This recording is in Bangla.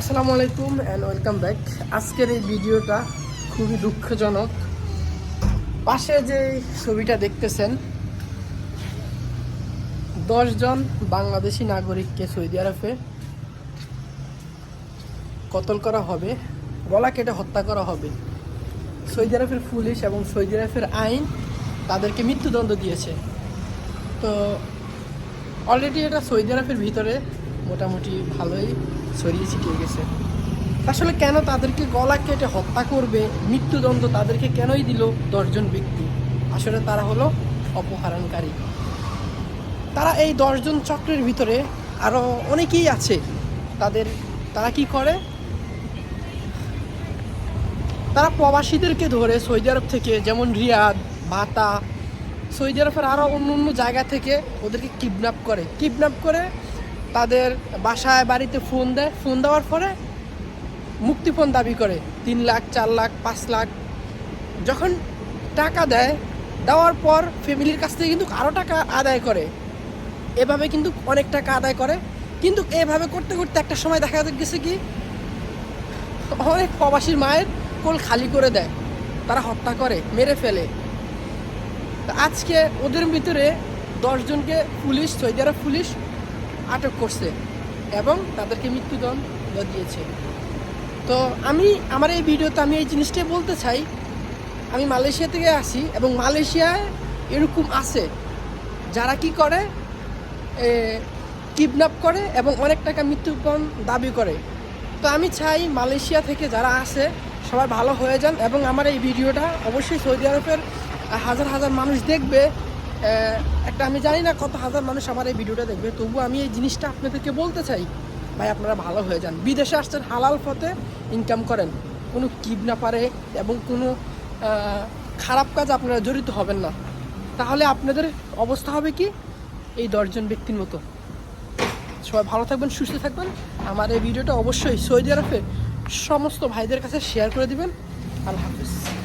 আসসালামু আলাইকুম অ্যান্ড ওয়েলকাম ব্যাক আজকের এই ভিডিওটা খুবই দুঃখজনক। পাশে যে ছবিটা দেখতেছেন, দশজন বাংলাদেশি নাগরিককে সৌদি আরবে কতল করা হবে গলা কেটে হত্যা করা হবে। সৌদি আরবের পুলিশ এবং সৌদি আরবের আইন তাদেরকে মৃত্যুদণ্ড দিয়েছে। তো অলরেডি এটা সৌদি আরবের ভিতরে মোটামুটি ভালোই ছড়িয়ে ছিটিয়ে গেছে। আসলে কেন তাদেরকে গলা কেটে হত্যা করবে, মৃত্যুদণ্ড তাদেরকে কেনই দিল দশজন ব্যক্তি? আসলে তারা হলো অপহরণকারী। তারা এই দশজন চক্রের ভিতরে আরও অনেকেই আছে। তাদের, তারা কি করে? তারা প্রবাসীদেরকে ধরে সৌদি আরব থেকে, যেমন রিয়াদ বাতা সৌদি আরবের আরও অন্য অন্য জায়গা থেকে ওদেরকে কিডন্যাপ করে। কিডন্যাপ করে তাদের বাসায় বাড়িতে ফোন দেয়। ফোন দেওয়ার পরে মুক্তিপণ দাবি করে, তিন লাখ, চার লাখ, পাঁচ লাখ। যখন টাকা দেয়, দেওয়ার পর ফ্যামিলির কাছ থেকে কিন্তু আরও টাকা আদায় করে। এভাবে কিন্তু অনেক টাকা আদায় করে। কিন্তু এভাবে করতে করতে একটা সময় দেখা গেছে কি, অনেক প্রবাসীর মায়ের কোল খালি করে দেয়। তারা হত্যা করে, মেরে ফেলে। আজকে ওদের ভিতরে দশজনকে পুলিশ, সৌদি আরব পুলিশ আটক করছে এবং তাদেরকে মৃত্যুদণ্ড দিয়েছে। তো আমি, আমার এই ভিডিওতে আমি এই জিনিসটাই বলতে চাই, আমি মালয়েশিয়া থেকে আসি এবং মালয়েশিয়ায় এরকম আছে, যারা কি করে কিডন্যাপ করে এবং অনেক টাকা মৃত্যুপণ দাবি করে। তো আমি চাই মালয়েশিয়া থেকে যারা আছে, সবাই ভালো হয়ে যান এবং আমার এই ভিডিওটা অবশ্যই সৌদি আরবের হাজার হাজার মানুষ দেখবে একটা আমি জানি না কত হাজার মানুষ আমার এই ভিডিওটা দেখবে তবু আমি এই জিনিসটা আপনাদেরকে বলতে চাই। ভাই, আপনারা ভালো হয়ে যান। বিদেশে আসছেন হালাল পথে ইনকাম করেন। কোনো না পারে এবং কোনো খারাপ কাজ আপনারা জড়িত হবেন না। তাহলে আপনাদের অবস্থা হবে কি? এই দশজন ব্যক্তির মতো। সবাই ভালো থাকবেন, সুস্থ থাকবেন। আমার এই ভিডিওটা অবশ্যই সৌদি আরবে সমস্ত ভাইদের কাছে শেয়ার করে দিবেন। আল্লাহ হাফিজ।